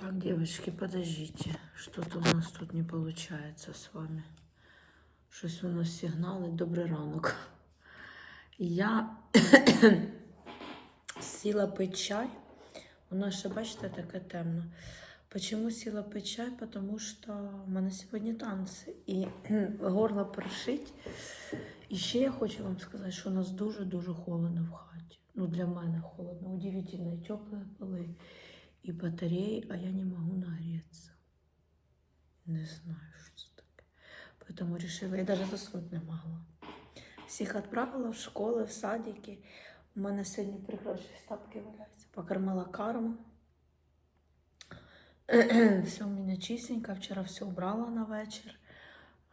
Так, девочки, подождите. Что-то у нас тут не получается с вами. Щось у нас сигнали. Добрий ранок. Я сіла пить чай. У нас ще, бачите, таке темно. Почему сіла пить чай? Потому що в мене сьогодні танці. І горло першить. І ще я хочу вам сказати, що у нас дуже-дуже холодно в хаті. Ну, для мене холодно. Удивительно, теплі поли и батареи, а я не могу нагреться. Не знаю, що це таке. Поэтому решила, я даже заснуть не могла. Всіх відправила в школи, в садики. У мене сьогодні прекрасні тапки валяються. Покормила карму. все у меня чистенько. Вчера все убрала на вечер.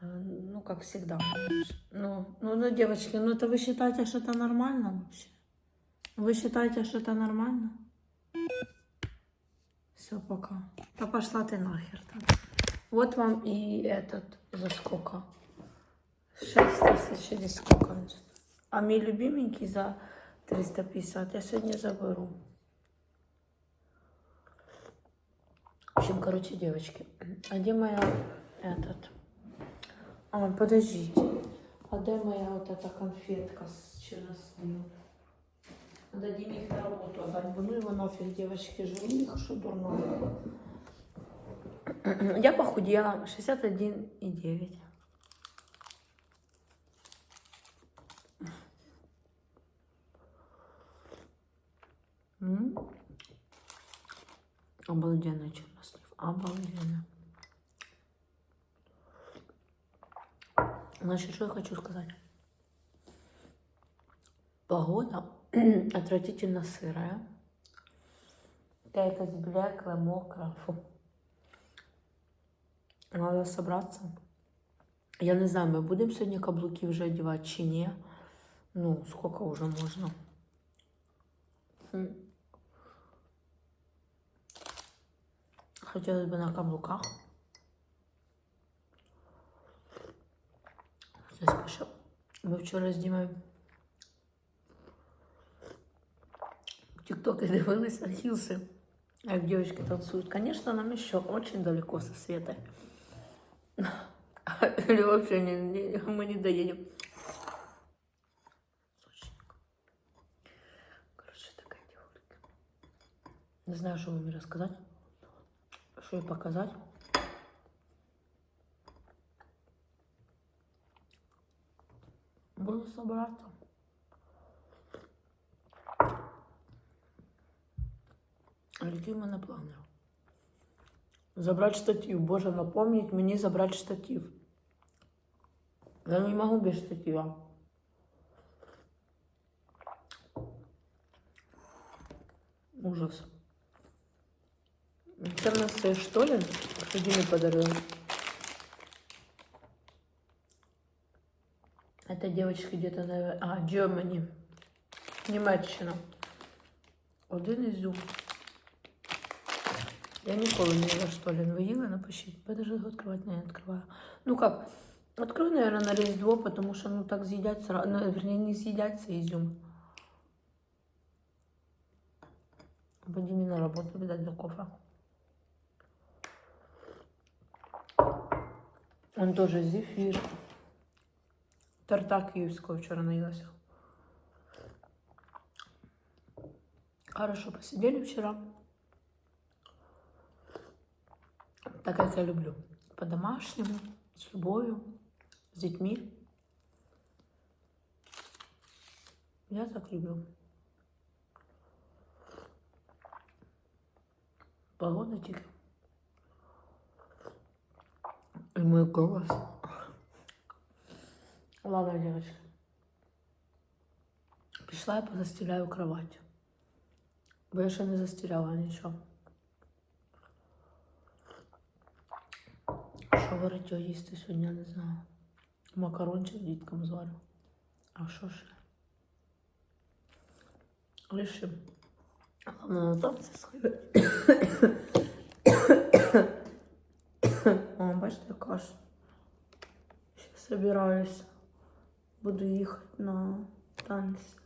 Э, Ну, как всегда. конечно. Ну, ну, ну, девочки, ну это вы считаете, что это нормально вообще? Вы считаете, что это нормально? Все, пока. Да пошла ты нахер. Так. Вот вам и этот за сколько? 6 тысяч или сколько? А мой любименький за 350 я сегодня заберу. В общем, короче, девочки, а где моя этот? А, подождите. А где моя вот эта конфетка с черносливом? Дадим їх на роботу, а бать, ну його нафіг дівчатки живих, що дурно. Я похудела 61,9. Обалденный чернослив. Обалденно. Значит, что я хочу сказать. Погода отвратительно сырая. Та якась блекла, мокра. Фу. Надо собраться. Я не знаю, ми будемо сьогодні каблуки вже одягати чи ні. Ну, сколько уже можна. М. Хотілося б на каблуках. Хтось пише. Ми вчора з Дімою тиктоки дивилися хілси, як дівчатки танцюють. Конечно, нам еще очень далеко со Светой. Или вообще не, не, мы не доедем. Сочненько. Короче, такая девушка. Не знаю, что вам рассказать. Что ей показать. Буду собраться. А які в мене плани? Забрати штатив. Боже, напомніть мені забрати штатив. Я не можу без штатива. Ужас. Це в нас це Штолін, що Дімі подарили. Это девочки где-то, наверное... А, Germany. Німеччина. Один ізюм. Я ніколи не їла штолін. Ви їли? Напишіть. Я даже його відкривати не відкриваю. Ну как, открою, наверное, на Різдво, потому что, ну, так з'їдять сразу. Ну, вернее, не з'їдять цей ізюм. Пойди на работу, видать, до кофе. Он тоже зефир. Торта київського вчора наїлася. Хорошо посидели вчера. Так как я люблю. По-домашнему, с любовью, с детьми. Я так люблю. Погода тільки. И мой голос. Ладно, девочки. Пішла я позастеляю кровать. Бо я ще не застеляла нічого. Що варить його їсти сьогодні, я не знаю. Макарончик діткам зварю. А що ще? Рішим. Головне на танці сходити. О, бачите, кашу. Сейчас собираюсь. Буду ехать на танцы.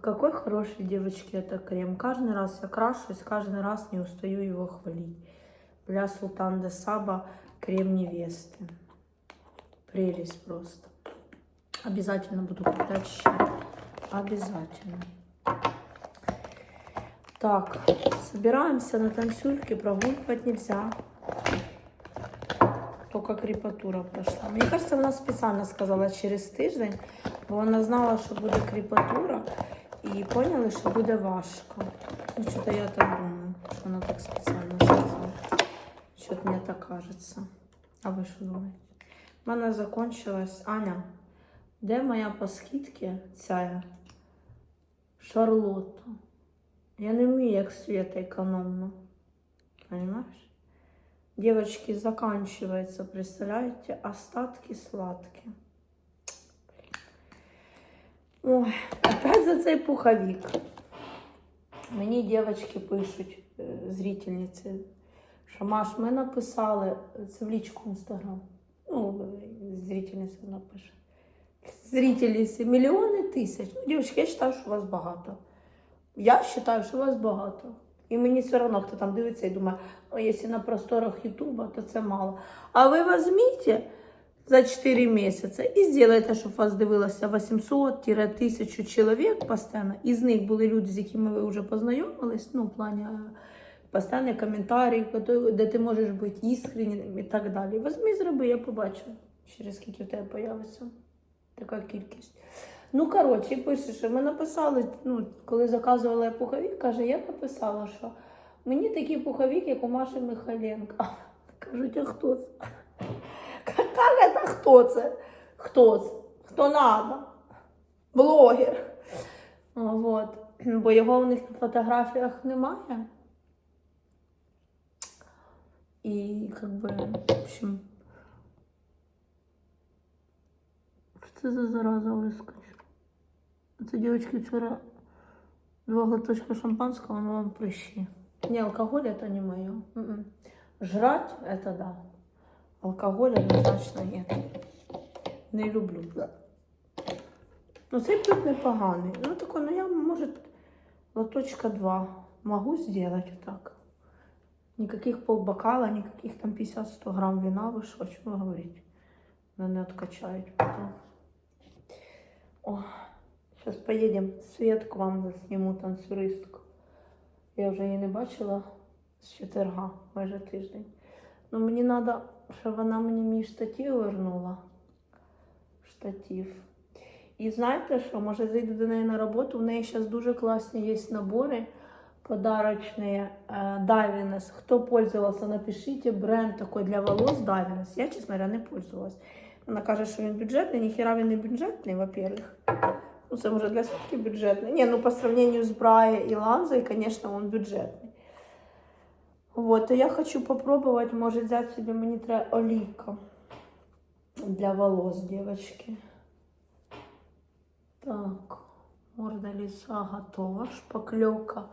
Какой хороший, девочки, это крем. Каждый раз я крашусь, каждый раз не устаю его хвалить. Бля Султан де Саба крем невесты. Прелесть просто. Обязательно буду куплять еще. Обязательно. Так, собираемся на танцюльки, прогуливать нельзя. Только кріпатура пройшла. Мені кажется, вона спеціально сказала через тиждень, бо вона знала, що буде кріпатура, і поняли, що буде важко. Ну, що-то я так думаю, що вона так спеціально сказала. Що-то мені так кажеться. А ви що думаєте? У мене закончилась Аня. Де моя скидці ця Шарлотта? Я не вмію, як світа економно. Понимаешь? Девочки, заканчивается, представляете, остатки сладкие. Ой, опять за цей пуховик. Мені дівчатки пишуть, е, зрительниці, що Маш, ми написали, це в лічку інстаграм. Ну, зрительниця вона пише. Зрительниці мільйони тисяч. Ну, дівчатки, я вважаю, що вас багато. Я вважаю, що вас багато. І мені все одно, хто там дивиться і думає, ну, якщо на просторах Ютуба, то це мало. А ви візьміть за 4 місяці і зробите, щоб вас дивилося 800-1000 чоловік постійно. Із них були люди, з якими ви вже познайомились, ну, в плані е, постійні коментарі, де- ти можеш бути іскреннім і так далі. Візьми, зроби, я побачу, через скільки в тебе появиться така кількість. Ну, коротше, пише, що ми написали, ну, коли заказувала я пуховик, каже, я написала, що мені такий пуховик, як у Маші Михайленко. Кажуть, а хто це? Як це хто це? Хто це? Хто надо? Блогер. О, Вот. Бо його у них на фотографіях немає. І, как би, в общем, це за зараза вискочила? Це дівчатки вчора два глоточка шампанского, но вам прыщи. Не, алкоголь это не мое. М-м. Жрать это да. Алкоголь однозначно нет. Не люблю. Да. Ну, цей пить непоганий. Ну, такой, ну я, может, лоточка два могу сделать так. Никаких полбокала, никаких там 50-100 грамм вина, вы что, о чем вы говорите? Мене откачають потом. О, сейчас поедем. Свет к вам сниму танцюристку. Я вже її не бачила з четверга, майже тиждень. Ну мені треба, щоб вона мені мій штатив вернула. Штатив. І знаєте що, може зайду до неї на роботу, в неї зараз дуже класні є набори подарочные э, Davines. Кто пользовался, напишите бренд такой для волос Davines. Я, честно говоря, не пользовалась. Вона каже, що він бюджетний, ніхіра він не бюджетний, во-первых. Ну, це може для сутки бюджетний. Ні, ну по сравнению з Брає і Ланзой, конечно, он бюджетний. Вот, и я хочу попробовать, может, взять себе, мені треба олійка для волос, девочки. Так, морда лица готова, шпаклевка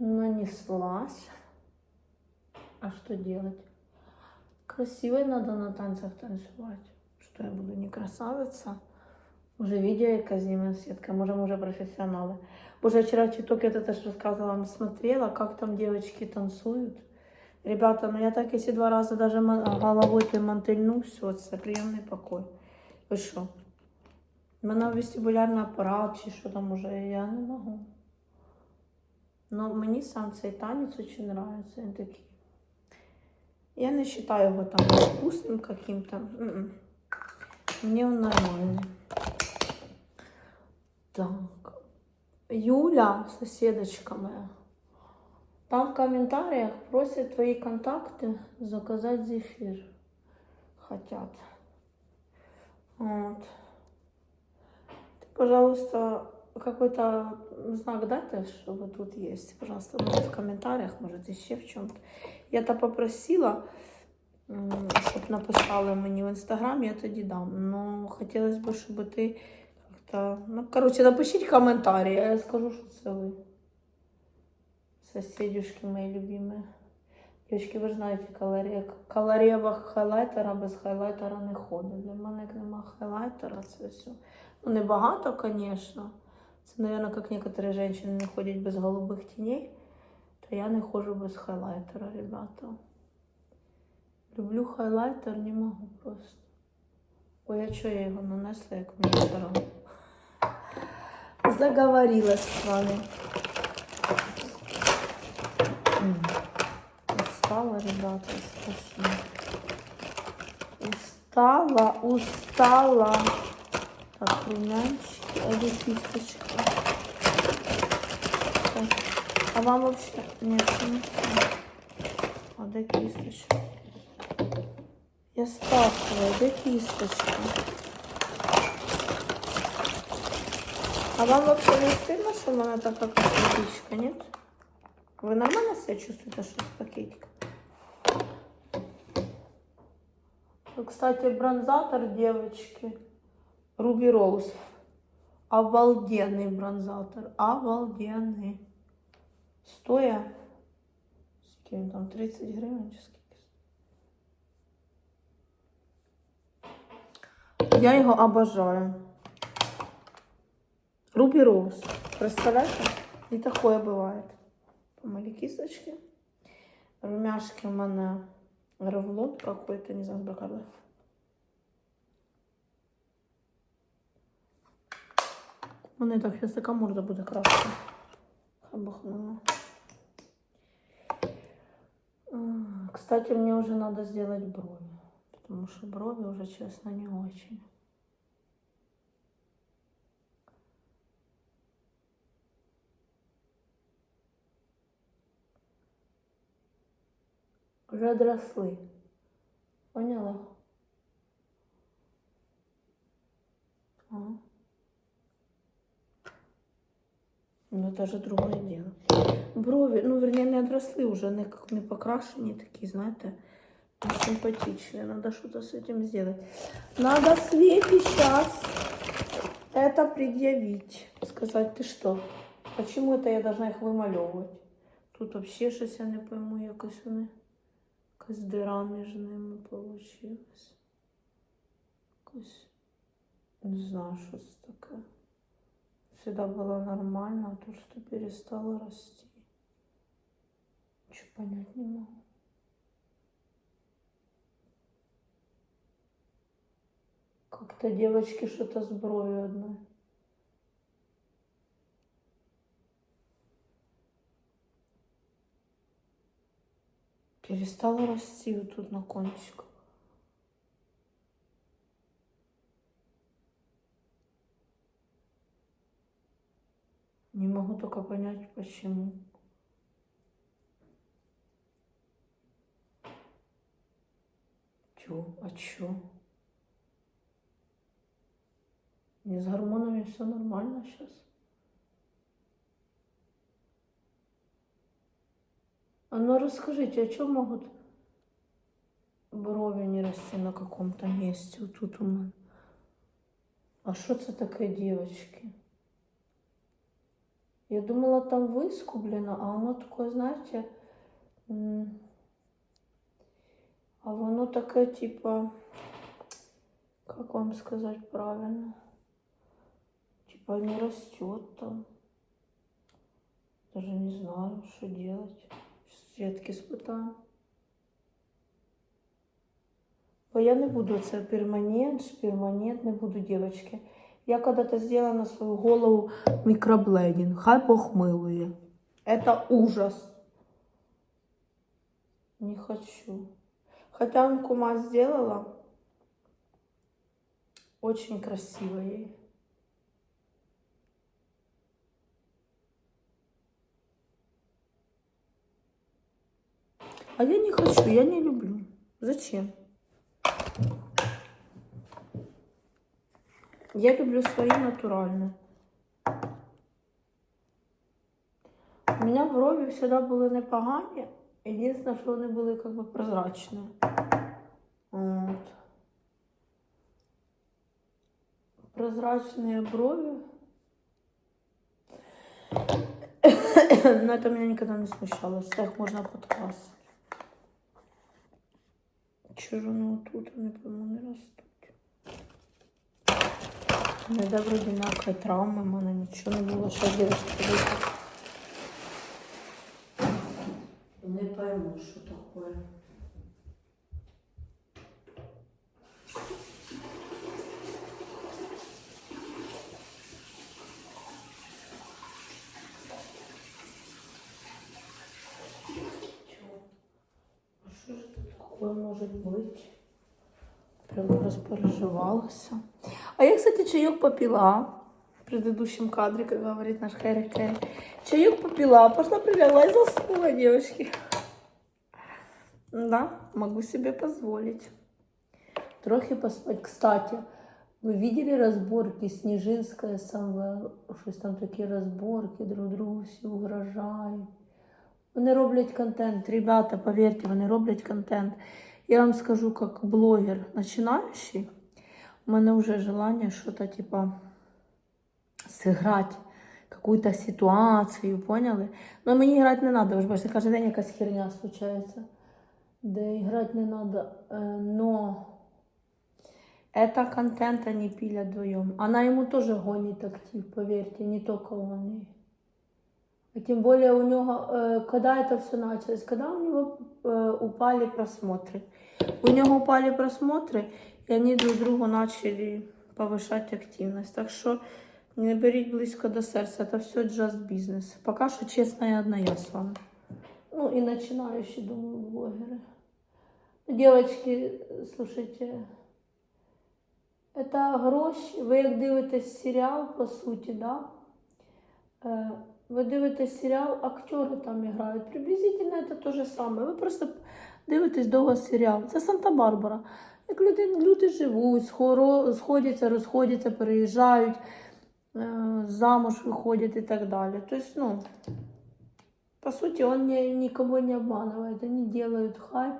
нанеслась. А что делать? Красивой надо на танцах танцевать. Что я буду не красавица? Уже видео, яка зимняя сетка, можем уже профессионалы. Боже, я вчера в ТикТоке это тоже рассказывала, вам смотрела, как там девочки танцуют. Ребята, ну я так, если два раза даже ма- головой ты мантельну, все, это приемный покой. Ви що? У мене вестибулярний апарат чи що там уже, я не можу. Ну, мені сам цей танець очень нравится. Він такий. Я не вважаю його там вкусним каким-то. М-м. Мені він нормальний. Так. Юля, соседочка моя, там в комментариях просят твои контакты заказать зефир. Хотят. Вот. Ты, пожалуйста, какой-то знак дайте, что вы тут есть. Пожалуйста, в комментариях, может, еще в чем-то. Я-то попросила, щоб написали мені в інстаграм, я тоді дам. Ну, хотілося б, щоб ти як-то. Ну, коротше, напишіть коментарі, а я скажу, що це ви. Соседюшки мої любимі. Дівчатки, ви ж знаєте, калорія, калорієва хайлайтера без хайлайтера не ходить. Для мене, як нема хайлайтера, це все. Ну, небагато, звісно. Це, мабуть, як некоторые женщины не ходять без голубих тіней, то я не ходжу без хайлайтера, ребята. Люблю хайлайтер, не можу просто. Ой, а чого я його нанесла, як мені равно. Заговорилась з вами. Устала, ребята, страшно. Устала, устала. Так, румянчики, а? Так. А вам вообще нет? А где кисточка? Я спрашиваю, где кисточка? А вам вообще не стыдно, что меня такая косметичка, нет? Вы нормально себя чувствуете, что с пакетиком? Кстати, бронзатор, девочки, Руби Роуз. Обалденный бронзатор, обалденный. Стоя, скільки він там, 30 гривень чи скільки? Я його обожаю. Руби Роуз. Представляете? И такое бывает. Помыли кисточки. Румяшки у мене ревлон какой-то, не знаю. У мене так зараз така морда буде красна. Хабахнула. Кстати, мне уже надо сделать брови. Потому что брови уже, честно, не очень. Уже отросли. Поняла? Ага. Ну, это же другое дело. Брови, ну, вернее, не отросли уже, не, как- не покрашені такі, знаєте, не симпатичные. Надо что-то с этим сделать. Надо Свете сейчас это предъявить. Сказать, ты что? Почему это я должна их вымалевывать? Тут вообще щось я не пойму, якось вони. Якась дира між ними получилась. Якось. Не знаю, що це таке. Всегда было нормально, а то, что перестало расти. Ничего понять не могу. Как-то девочки что-то с бровью одной. Перестала расти вот тут на кончиках. Не могу только понять, почему. Чё? А чё? Не с гормонами все нормально сейчас. А ну расскажите, а что могут брови не расти на каком-то месте? Вот тут у меня. А что это такое, девочки? Я думала, там вискублено, а воно таке, знаєте, а воно таке, типа, как вам сказать правильно? Типа не растет там. Даже не знаю, что делать. Сейчас Светки спитаю. Бо я не буду це перманент, шперманент, не буду, девочки. Я когда-то сделала на свою голову микроблейдинг. Хай Бог. Это ужас. Не хочу. Хотя он кума сделала. Очень красиво ей. А я не хочу, я не люблю. Зачем? Я люблю свои натуральные. У меня брови всегда були непогані. Єдине, що вони були как бы прозрачні. От. Прозрачные брови. Но это меня никогда не смущало. Всех их можно подкрасить. Чого ж воно тут, я не пойму, не ростуть. Ніде вроді ніякої травми, в мене нічого не було. Що дівчатка вийде. Не пойму, що таке. Що ж це таке може бути? Прямо распереживалась. А я, кстати, чаек попила. В предыдущем кадре, как говорит наш Хэри Кэрри. Чаек попила, пошла прилегла и заснула, девочки. Да, могу себе позволить. Трохи поспать. Кстати, вы видели разборки Снежинская, Самвел? Щось там такі розборки, друг другу всі угрожають. Вони роблять контент. Ребята, поверьте, вони роблять контент. Я вам скажу, как блогер начинающий, у меня уже желание что-то типа сыграть какую-то ситуацию, поняли? Но мені грати не надо, ви ж бачите, кожен день якась херня случається. Да і грати не надо. Е, Но это контент они пилят вдвоем. Она ему тоже гонит актив, поверьте, не только он ей. А тем более у него, э, когда это все началось, когда у него э, упали просмотры. У него упали просмотры, и они друг другу начали повышать активность. Так что не беріть близько до серця, это все just business. Пока что честно я одна я с вами. Ну и начинающие, думаю, блогеры. Девочки, слушайте, это гроші. Ви як дивитесь серіал, по суті, да? Е, Ви дивитесь серіал, актери там грають. Приблизительно це те же саме. Ви просто дивитесь довго серіал. Це Санта-Барбара. Як люди, люди живуть, сходяться, розходяться, переїжджають, е, замуж виходять і так далі. Тобто, ну, по суті, он ни, никого не обманывает. Они делают хайп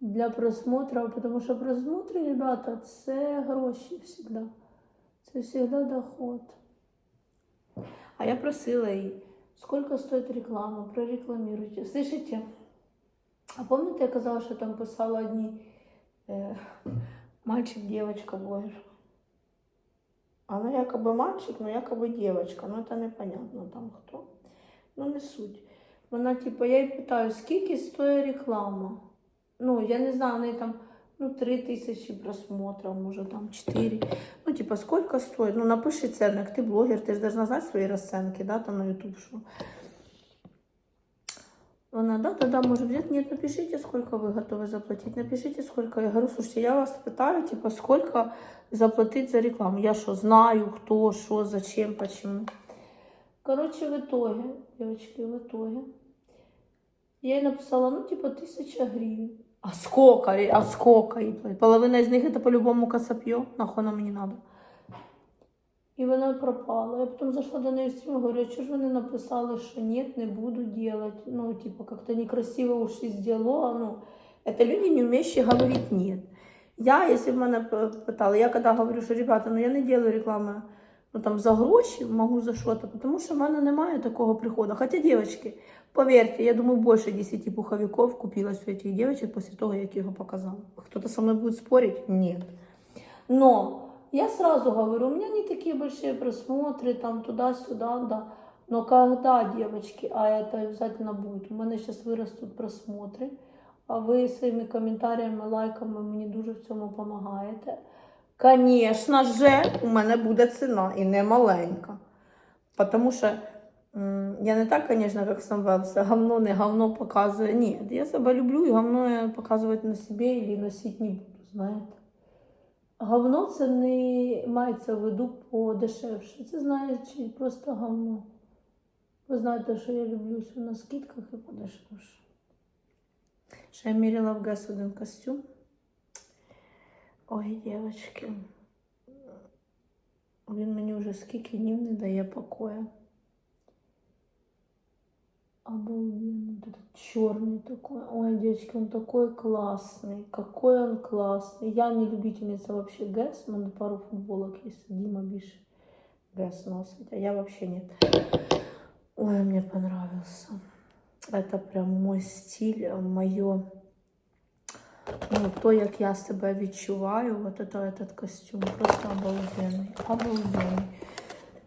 для просмотра, потому что просмотри, ребята, це гроші всегда. Це всегда доход. А я просила її, сколько стоит реклама, прорекламируйте. Слышите? А помните, я казала, що там писала одні э, мальчик, девочка, блогер. Она якобы мальчик, но якобы девочка. Ну, это непонятно там хто. Ну, не суть. Вона, типу, я їй питаю, скільки стоїть реклама? Ну, я не знаю, в неї там ну, 3 тисячі просмотрів, може там 4. Ну, типа, сколько стоит? Ну, напиши ценник, ти блогер, ти ж должна знати свої розценки, да, там на YouTube, що. Вона, да, да, да, может взять. Нет, напишите, сколько вы готовы заплатить. Напишите, сколько. Я говорю, слушайте, я вас питаю, типа, сколько заплатить за рекламу. Я что, знаю, кто, что, зачем, почему. Короче, в итоге, девочки, в итоге, я ей написала, ну, типа, тысяча гривен. А сколько, ре- а сколько ей платить? Половина из них это по-любому косапье, нахуй нам не надо. І вона пропала. Я потім зайшла до неї в стрім, говорю, а чого ж вони написали, що ні, не буду делать. Ну, типа, как-то некрасиво уж из диалога. Ну, это люди, не умеющие говорить нет. Я, если бы мене п- питали, я когда говорю, що ребята, ну я не делаю рекламу ну, там, за гроші, можу за що-то, тому що в мене немає такого приходу. Хотя, девочки, поверьте, я думаю, больше 10 пуховиков купилось у этих девочек после того, як я его показала. Кто-то со мной будет спорить? Нет. Но я сразу говорю, у меня не такие большие просмотры, там туда-сюда, да. Но когда, девочки, а это обязательно будет, у мене сейчас виростуть просмотри, а ви своїми коментарями, лайками мені дуже в цьому допомагаєте. Звісно же, у мене буде ціна і не маленька. Тому що я не так, звісно, як Самвел, все говно не говно показує. Ні, я себе люблю і говно я показувати на собі і носити не буду, знаєте. Говно це не мається в виду подешевше. Це значить просто говно. Ви знаєте, що я люблю все на скидках і подешевше. Ще я міряла в ГЕС один костюм. Ой, дівчатки. Він мені вже скільки днів не дає покоя. Обалденно. Вот этот черный такой. Ой, девочки, он такой классный. Какой он классный. Я не любительница вообще ГЭС. У мене пару футболок есть. Дима більше ГЭС носить, а я вообще нет. Ой, мне понравился. Это прям мой стиль, мое Ну, то, як я себе відчуваю, от это, этот костюм, просто обалденний. Обалденний.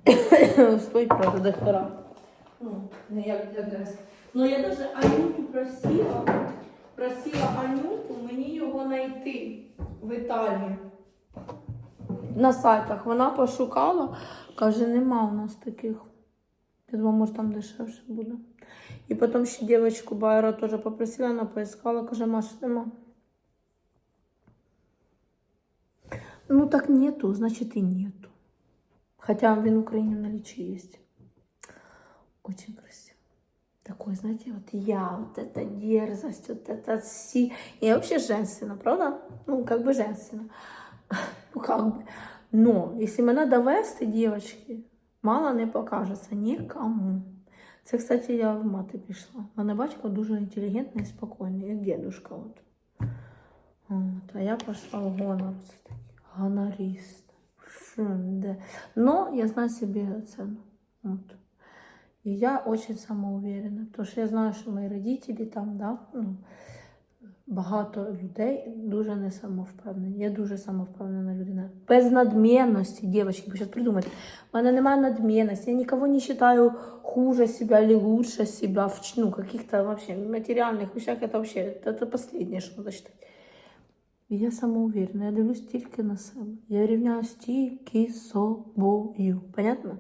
Стоїть, правда, дохера. Ну, не як для ДС. Ну, я даже Анюту просила, просила Анюту мені його знайти в Італії. На сайтах вона пошукала, каже, нема у нас таких. Я думаю, може там дешевше буде. І потім ще дівчинку Байера теж попросила, вона поискала, каже, Маш, нема. Ну так нету, значит и нету. Хотя він в Україні в наличии есть. Очень красиво. Такой, знаете, вот я, вот эта дерзость, вот это си. Я вообще женственна, правда? Ну, как бы женственна. Ну, как бы. Но, если мене довести, девочки, мало не покажеться нікому. Це, кстати, я в мати пішла. У мене батько дуже інтелігентний і спокійний, як дедушка. От. От, а я пошла в гонор. Це такий Гонорист. Фу, де. Но я знаю себе цену. Вот. И я очень самоуверена, потому що я знаю, що мої родителі там, да, ну, багато людей дуже не самовпевнені. Я дуже самовпевнена людина. Без надмінності, дівчатки, ви зараз придумайте. У мене немає надмінності, я никого не вважаю хуже себя или лучше себя в ч- ну, каких-то вообще материальных вещах. Это вообще это, это последнее, що треба считать. І я самоуверена, я дивлюсь тільки на себе. Я рівняюсь тільки з собою. Понятно?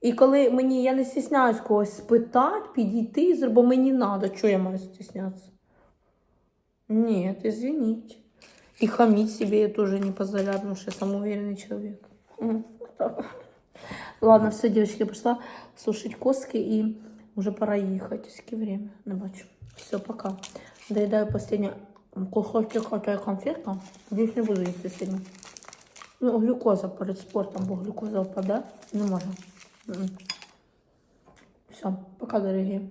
І коли мені я не стісняюсь когось спитати, підійти, і бо мені треба, чого я маю стіснятися? Нет, извините. И хамить себе я тоже не позволяю, потому что я самоуверенный человек. Ладно, все, девочки, пошла сушить коски и уже пора ехать. Сколько время? Не бачу. Все, пока. Доедаю последнюю кусочек этой конфетка. Здесь не буду есть сегодня. Ну, глюкоза перед спортом, бо глюкоза впаде. Не можна. Все, пока, дорогие.